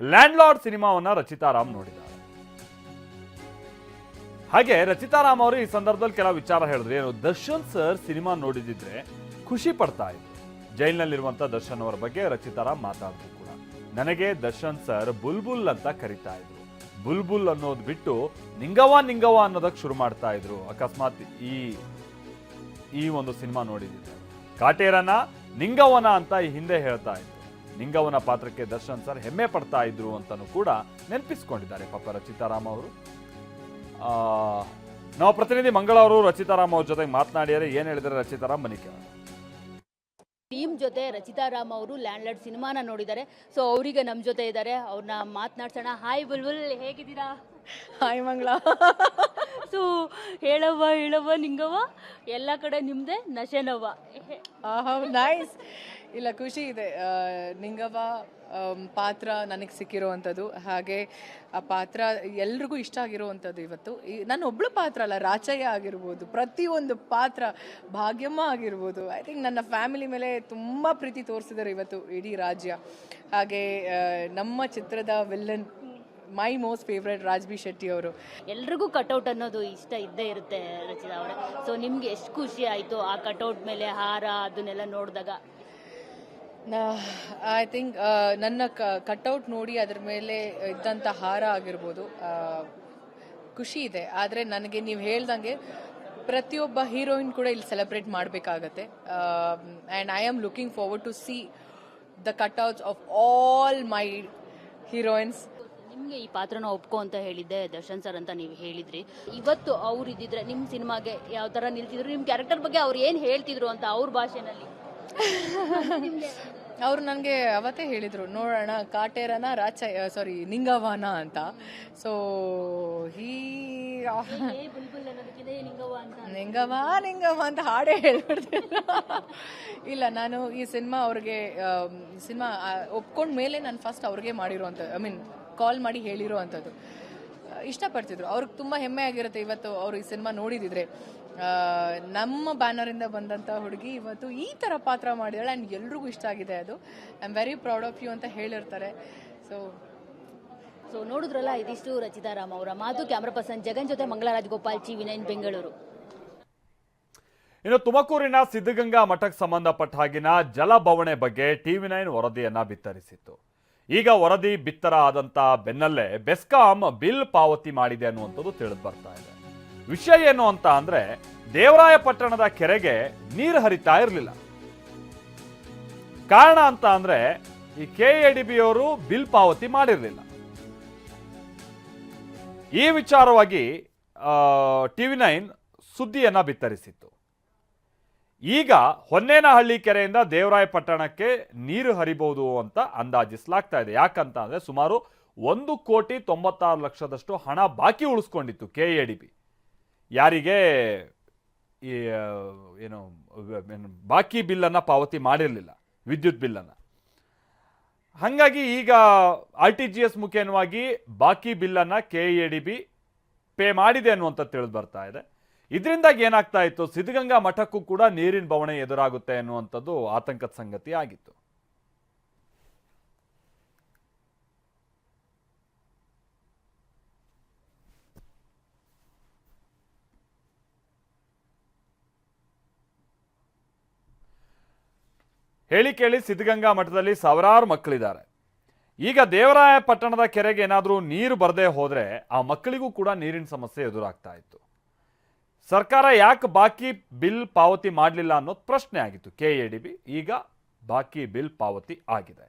Land lord ಸಿನಿಮಾವನ್ನ Rachita Ram ನೋಡಿದ್ದಾರೆ. ಹಾಗೆ ರಚಿತಾರಾಮ್ ಅವರು ಈ ಸಂದರ್ಭದಲ್ಲಿ ಕೆಲವು ವಿಚಾರ ಹೇಳಿದ್ರು. ಏನು, ದರ್ಶನ್ ಸರ್ ಸಿನಿಮಾ ನೋಡಿದಿದ್ರೆ ಖುಷಿ ಪಡ್ತಾ ಇದ್ರು. ಜೈಲ್ನಲ್ಲಿರುವಂತಹ ದರ್ಶನ್ ಅವರ ಬಗ್ಗೆ ರಚಿತಾರಾಮ್ ಮಾತಾಡಿದ್ರು ಕೂಡ. ನನಗೆ ದರ್ಶನ್ ಸರ್ ಬುಲ್ಬುಲ್ ಅಂತ ಕರಿತಾ ಇದ್ರು. ಬುಲ್ಬುಲ್ ಅನ್ನೋದು ಬಿಟ್ಟು ನಿಂಗವ ನಿಂಗವ ಅನ್ನೋದಕ್ಕೆ ಶುರು ಮಾಡ್ತಾ ಇದ್ರು. ಅಕಸ್ಮಾತ್ ಈ ಈ ಒಂದು ಸಿನಿಮಾ ನೋಡಿದ್ರು ಕಾಟೇರನ ನಿಂಗವನ ಅಂತ ಈ ಹಿಂದೆ ಹೇಳ್ತಾ ಇದ್ರು. ನಿಂಗವನ ಪಾತ್ರಕ್ಕೆ ದರ್ಶನ್ ಸರ್ ಹೆಮ್ಮೆ ಪಡ್ತಾ ಇದ್ರು ಅಂತಲೂ ಕೂಡ ನೆನಪಿಸ್ಕೊಂಡಿದ್ದಾರೆ ಪಾಪ ರಚಿತಾರಾಮ್ ಅವರು. ನಾವು ನಮ್ಮ ಪ್ರತಿನಿಧಿ ಮಂಗಳ ಅವರು ರಚಿತಾರಾಮ್ ಅವ್ರ ಜೊತೆಗೆ ಮಾತನಾಡಿದರೆ ಏನ್ ಹೇಳಿದ್ರೆ ರಚಿತಾರಾಮ್? ಬನ್ನಿ ಕೇಳೋಣ. ಟೀಮ್ ಜೊತೆ ರಚಿತಾರಾಮ್ ಅವರು ಲ್ಯಾಂಡ್ ಲಾರ್ಡ್ ಸಿನಿಮಾನ ನೋಡಿದ್ದಾರೆ. ಸೊ ಅವರಿಗೆ ನಮ್ಮ ಜೊತೆ ಇದ್ದಾರೆ. ಅವ್ರನ್ನ ಮಾತನಾಡ್ಸೋಣ. ಹಾಯ್ ಬುಲ್ಬುಲ್. ಹೇಗಿದ್ದೀರಾ? ಹಾಯ್ ಮಂಗಳ. ಸೊ ಹೇಳವ್ವ ಹೇಳವ್ವ ನಿಂಗವ್ವ? ಎಲ್ಲ ಕಡೆ ನಿಮ್ದೆ ನಶೆನವ್ವ ನೈಸ್ ಇಲ್ಲ, ಖುಷಿ ಇದೆ. ನಿಂಗವ ಪಾತ್ರ ನನಗೆ ಸಿಕ್ಕಿರೋವಂಥದ್ದು. ಹಾಗೆ ಆ ಪಾತ್ರ ಎಲ್ರಿಗೂ ಇಷ್ಟ ಆಗಿರುವಂಥದ್ದು ಇವತ್ತು. ಈ ನನ್ನ ಒಬ್ಳು ಪಾತ್ರ ಅಲ್ಲ, ರಾಚಯ್ಯ ಆಗಿರ್ಬೋದು, ಪ್ರತಿಯೊಂದು ಪಾತ್ರ ಭಾಗ್ಯಮ್ಮ ಆಗಿರ್ಬೋದು. ಐ ಥಿಂಕ್ ನನ್ನ ಫ್ಯಾಮಿಲಿ ಮೇಲೆ ತುಂಬ ಪ್ರೀತಿ ತೋರಿಸಿದ್ದಾರೆ ಇವತ್ತು ಇಡೀ ರಾಜ್ಯ. ಹಾಗೆ ನಮ್ಮ ಚಿತ್ರದ villain my most favourite Raj B Shetty ಅವರು. ಎಲ್ರಿಗೂ ಕಟೌಟ್ ಅನ್ನೋದು ಇಷ್ಟ ಇದ್ದೇ ಇರುತ್ತೆ, ರಚಿತಾ ಅವರೇ. ಸೊ ನಿಮ್ಗೆ ಎಷ್ಟು ಖುಷಿ ಆಯಿತು ಆ ಕಟೌಟ್ ಮೇಲೆ ಹಾರ ಅದನ್ನೆಲ್ಲ ನೋಡಿದಾಗ? ಐ ಥಿಂಕ್ ನನ್ನ ಕಟ್ಔಟ್ ನೋಡಿ ಅದ್ರ ಮೇಲೆ ಇದ್ದಂಥ ಹಾರ ಆಗಿರ್ಬೋದು. ಖುಷಿ ಇದೆ. ಆದರೆ ನನಗೆ ನೀವು ಹೇಳ್ದಂಗೆ ಪ್ರತಿಯೊಬ್ಬ ಹೀರೋಯಿನ್ ಕೂಡ ಇಲ್ಲಿ ಸೆಲೆಬ್ರೇಟ್ ಮಾಡಬೇಕಾಗತ್ತೆ. And I am looking forward to see the cutouts of all my heroines ನಿಮಗೆ ಈ ಪಾತ್ರನ ಒಪ್ಕೊ ಅಂತ ಹೇಳಿದ್ದೆ, ದರ್ಶನ್ ಸರ್ ಅಂತ ನೀವು ಹೇಳಿದ್ರಿ. ಇವತ್ತು ಅವ್ರು ಇದ್ದಿದ್ರೆ ನಿಮ್ಮ ಸಿನಿಮಾಗೆ ಯಾವ ಥರ ನಿಲ್ತಿದ್ರು ನಿಮ್ಮ ಕ್ಯಾರೆಕ್ಟರ್ ಬಗ್ಗೆ ಅವ್ರು ಏನು ಹೇಳ್ತಿದ್ರು ಅಂತ ಅವ್ರ ಭಾಷೆನಲ್ಲಿ? ಅವರು ನನಗೆ ಅವತ್ತೇ ಹೇಳಿದರು, ನೋಡೋಣ, ಕಾಟೇರನ ರಾಚ ಸಾರಿ ನಿಂಗವಾನ ಅಂತ. ಸೊ ಹೀ ನಿಂಗವ ನಿಂಗವ ಅಂತ ಹಾಡೇ ಹೇಳ್ಬಿಡ್ತಿಲ್ಲ ಇಲ್ಲ, ನಾನು ಈ ಸಿನಿಮಾ ಅವ್ರಿಗೆ ಸಿನಿಮಾ ಒಪ್ಕೊಂಡ ಮೇಲೆ ನಾನು ಫಸ್ಟ್ ಅವ್ರಿಗೆ ಮಾಡಿರುವಂಥದ್ದು ಐ ಮೀನ್ ಕಾಲ್ ಮಾಡಿ ಹೇಳಿರೋ ಅಂಥದ್ದು. ಇಷ್ಟಪಡ್ತಿದ್ರು. ಅವ್ರಿಗೆ ತುಂಬ ಹೆಮ್ಮೆ ಆಗಿರುತ್ತೆ ಇವತ್ತು ಅವರು ಈ ಸಿನಿಮಾ ನೋಡಿದಿದ್ರೆ. ನಮ್ಮ ಬ್ಯಾನರಿಂದ ಬಂದಂಥ ಹುಡುಗಿ ಇವತ್ತು ಈ ಥರ ಪಾತ್ರ ಮಾಡಿದಾಳೆ ಆ್ಯಂಡ್ ಎಲ್ರಿಗೂ ಇಷ್ಟ ಆಗಿದೆ ಅದು. I am very proud of you ಅಂತ ಹೇಳಿರ್ತಾರೆ. ಸೊ ಸೊ ನೋಡಿದ್ರಲ್ಲ ಇದಿಷ್ಟು ರಚಿತಾರಾಮ್ ಅವರ ಮಾತು. ಕ್ಯಾಮ್ರಾ ಪರ್ಸನ್ ಜಗನ್ ಜೊತೆ ಮಂಗಳರಾಜ್ ಗೋಪಾಲ್ ಚಿ ವಿನಯನ್ ಬೆಂಗಳೂರು. ಇನ್ನು ತುಮಕೂರಿನ ಸಿದ್ಧಗಂಗಾ ಮಠಕ್ಕೆ ಸಂಬಂಧಪಟ್ಟ ಹಾಗಿನ ಜಲಭವಣೆ ಬಗ್ಗೆ ಟಿವಿ ನೈನ್ ವರದಿಯನ್ನ ಬಿತ್ತರಿಸಿತ್ತು. ಈಗ ವರದಿ ಬಿತ್ತರ ಆದಂತ ಬೆನ್ನಲ್ಲೇ ಬೆಸ್ಕಾಂ ಬಿಲ್ ಪಾವತಿ ಮಾಡಿದೆ ಅನ್ನುವಂಥದ್ದು ತಿಳಿದು ಬರ್ತಾ ಇದೆ. ವಿಷಯ ಏನು ಅಂತ ಅಂದ್ರೆ ದೇವರಾಯಪಟ್ಟಣದ ಕೆರೆಗೆ ನೀರು ಹರಿತಾ ಇರಲಿಲ್ಲ. ಕಾರಣ ಅಂತ ಅಂದ್ರೆ ಈ ಕೆ ಎ ಡಿ ಬಿ ಅವರು ಬಿಲ್ ಪಾವತಿ ಮಾಡಿರಲಿಲ್ಲ. ಈ ವಿಚಾರವಾಗಿ ಟಿವಿ ನೈನ್ ಸುದ್ದಿಯನ್ನ ಬಿತ್ತರಿಸಿತ್ತು. ಈಗ ಹೊನ್ನೇನಹಳ್ಳಿ ಕೆರೆಯಿಂದ ದೇವರಾಯಪಟ್ಟಣಕ್ಕೆ ನೀರು ಹರಿಬಹುದು ಅಂತ ಅಂದಾಜಿಸಲಾಗ್ತಾ ಇದೆ. ಯಾಕಂತ ಅಂದ್ರೆ ಸುಮಾರು ಒಂದು ಕೋಟಿ ತೊಂಬತ್ತಾರು ಲಕ್ಷದಷ್ಟು ಹಣ ಬಾಕಿ ಉಳಿಸ್ಕೊಂಡಿತ್ತು ಕೆ ಎ ಡಿ ಬಿ. ಯಾರಿಗೆ ಈ ಏನು ಬಾಕಿ ಬಿಲ್ಲನ್ನು ಪಾವತಿ ಮಾಡಿರಲಿಲ್ಲ, ವಿದ್ಯುತ್ ಬಿಲ್ಲನ್ನು. ಹಾಗಾಗಿ ಈಗ ಆರ್ ಟಿ ಜಿ ಎಸ್ ಮುಖೇನವಾಗಿ ಬಾಕಿ ಬಿಲ್ಲನ್ನು K A D B pay ಮಾಡಿದೆ ಅನ್ನುವಂಥ ತಿಳಿದು ಬರ್ತಾ ಇದೆ. ಇದರಿಂದಾಗಿ ಏನಾಗ್ತಾ ಇತ್ತು, ಸಿದ್ಧಗಂಗಾ ಮಠಕ್ಕೂ ಕೂಡ ನೀರಿನ ಬವಣೆ ಎದುರಾಗುತ್ತೆ ಅನ್ನುವಂಥದ್ದು ಆತಂಕದ ಸಂಗತಿ ಆಗಿತ್ತು. ಹೇಳಿ ಕೇಳಿ ಸಿದ್ಧಗಂಗಾ ಮಠದಲ್ಲಿ ಸಾವಿರಾರು ಮಕ್ಕಳಿದ್ದಾರೆ. ಈಗ ದೇವರಾಯ ಪಟ್ಟಣದ ಕೆರೆಗೆ ಏನಾದರೂ ನೀರು ಬರದೇ ಹೋದರೆ ಆ ಮಕ್ಕಳಿಗೂ ಕೂಡ ನೀರಿನ ಸಮಸ್ಯೆ ಎದುರಾಗ್ತಾ ಇತ್ತು. ಸರ್ಕಾರ ಯಾಕೆ ಬಾಕಿ ಬಿಲ್ ಪಾವತಿ ಮಾಡಲಿಲ್ಲ ಅನ್ನೋದು ಪ್ರಶ್ನೆ ಆಗಿತ್ತು. ಕೆ ಎ ಡಿ ಬಿ ಈಗ ಬಾಕಿ ಬಿಲ್ ಪಾವತಿ ಆಗಿದೆ.